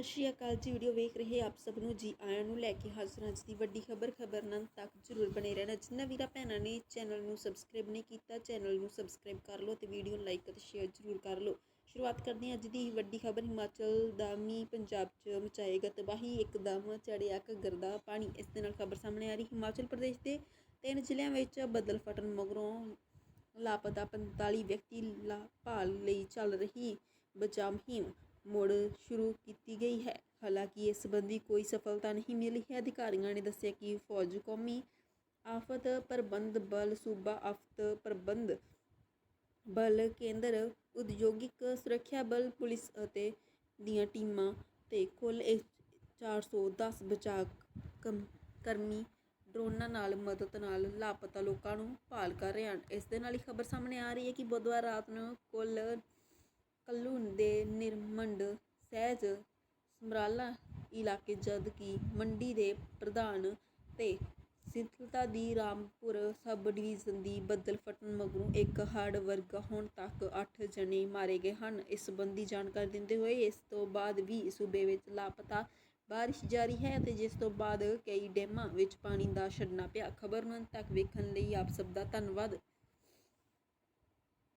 ਸਤਿ ਸ਼੍ਰੀ ਅਕਾਲ ਜੀ, ਵੀਡੀਓ ਵੇਖ ਰਹੇ ਆਪ ਸਭ ਨੂੰ ਜੀ ਆਇਆਂ ਨੂੰ ਲੈ ਕੇ ਹਾਜ਼ਰ ਹਾਂ ਅੱਜ ਦੀ ਵੱਡੀ ਖਬਰ ਖਬਰਨਾਮ ਤੱਕ ਜ਼ਰੂਰ ਬਣੇ ਰਹਿਣਾ। ਜਿੰਨਾ ਵੀਰਾ ਭੈਣਾਂ ਨੇ ਚੈਨਲ ਨੂੰ ਸਬਸਕ੍ਰਾਈਬ ਨਹੀਂ ਕੀਤਾ, ਚੈਨਲ ਨੂੰ ਸਬਸਕ੍ਰਾਈਬ ਕਰ ਲਓ ਤੇ ਵੀਡੀਓ ਨੂੰ ਲਾਈਕ ਅਤੇ ਸ਼ੇਅਰ ਜ਼ਰੂਰ ਕਰ ਲਓ। ਸ਼ੁਰੂਆਤ ਕਰਦੇ ਹਾਂ ਅੱਜ ਦੀ ਵੱਡੀ ਖਬਰ, ਹਿਮਾਚਲ ਦਾ ਮੀਂਹ ਪੰਜਾਬ 'ਚ ਮਚਾਏਗਾ ਤਬਾਹੀ ਇੱਕਦਮ ਚੜਿਆ ਘੱਗਰ ਦਾ ਪਾਣੀ। ਇਸ ਦੇ ਨਾਲ ਖਬਰ ਸਾਹਮਣੇ ਆ ਰਹੀ, ਹਿਮਾਚਲ ਪ੍ਰਦੇਸ਼ ਦੇ ਤਿੰਨ ਜ਼ਿਲ੍ਹਿਆਂ ਵਿੱਚ ਬੱਦਲ ਫਟਣ ਮਗਰੋਂ ਲਾਪਤਾ 45 ਵਿਅਕਤੀ ਲਾ ਭਾਲ ਲਈ ਚੱਲ ਰਹੀ ਬਚਾਅ ਮੁਹਿੰਮ। ਮੁੜ ਸ਼ੁਰੂ ਕੀਤੀ ਗਈ ਹੈ। ਹਾਲਾਂਕਿ ਇਸ ਸੰਬੰਧੀ ਕੋਈ ਸਫਲਤਾ ਨਹੀਂ ਮਿਲੀ ਹੈ। ਅਧਿਕਾਰੀਆਂ ਨੇ ਦੱਸਿਆ ਕਿ ਫੌਜ ਕੌਮੀ ਆਫਤ ਪ੍ਰਬੰਧ ਬਲ, ਸੂਬਾ ਆਫਤ ਪ੍ਰਬੰਧ ਬਲ, ਕੇਂਦਰ ਉਦਯੋਗਿਕ ਸੁਰੱਖਿਆ ਬਲ, ਪੁਲਿਸ ਅਤੇ ਦੀਆਂ ਟੀਮਾਂ ਤੇ ਕੁੱਲ ਇਹ 410 ਬਚਾਅ ਕਮ- ਕਰਮੀ ਡਰੋਨਾਂ ਨਾਲ ਮਦਦ ਨਾਲ ਲਾਪਤਾ ਲੋਕਾਂ ਨੂੰ ਭਾਲ ਕਰ ਰਹੇ ਹਨ। ਇਸ ਦੇ ਨਾਲ ਹੀ ਖਬਰ ਸਾਹਮਣੇ ਆ ਰਹੀ ਹੈ ਕਿ ਬੁੱਧਵਾਰ ਰਾਤ ਨੂੰ ਕੁੱਲ ਕੱਲੂ ਦੇ ਨਿਰਮੰਡ ਸਹਿਜ ਸਮਰਾਲਾ ਇਲਾਕੇ, ਜਦ ਕਿ ਮੰਡੀ ਦੇ ਪ੍ਰਧਾਨ ਤੇ ਸਿੰਥਲਤਾ ਦੀ ਰਾਮਪੁਰ ਸਬ ਡਿਵੀਜ਼ਨ ਦੀ ਬੱਦਲ ਫਟਣ ਮਗਰੋਂ ਇੱਕ ਹੜ੍ਹ ਵਰਗਾ ਹੋਣ ਤੱਕ 8 ਜਣੇ ਮਾਰੇ ਗਏ ਹਨ। ਇਸ ਸੰਬੰਧੀ ਜਾਣਕਾਰੀ ਦਿੰਦੇ ਹੋਏ ਇਸ ਤੋਂ ਬਾਅਦ ਵੀ ਸੂਬੇ ਵਿੱਚ ਲਾਪਤਾ ਬਾਰਿਸ਼ ਜਾਰੀ ਹੈ ਅਤੇ ਜਿਸ ਤੋਂ ਬਾਅਦ ਕਈ ਡੈਮਾਂ ਵਿੱਚ ਪਾਣੀ ਦਾ ਛੱਡਣਾ ਪਿਆ। ਖਬਰ ਨੂੰ ਅੰਤ ਤੱਕ ਵੇਖਣ ਲਈ ਆਪ ਸਭ ਦਾ ਧੰਨਵਾਦ।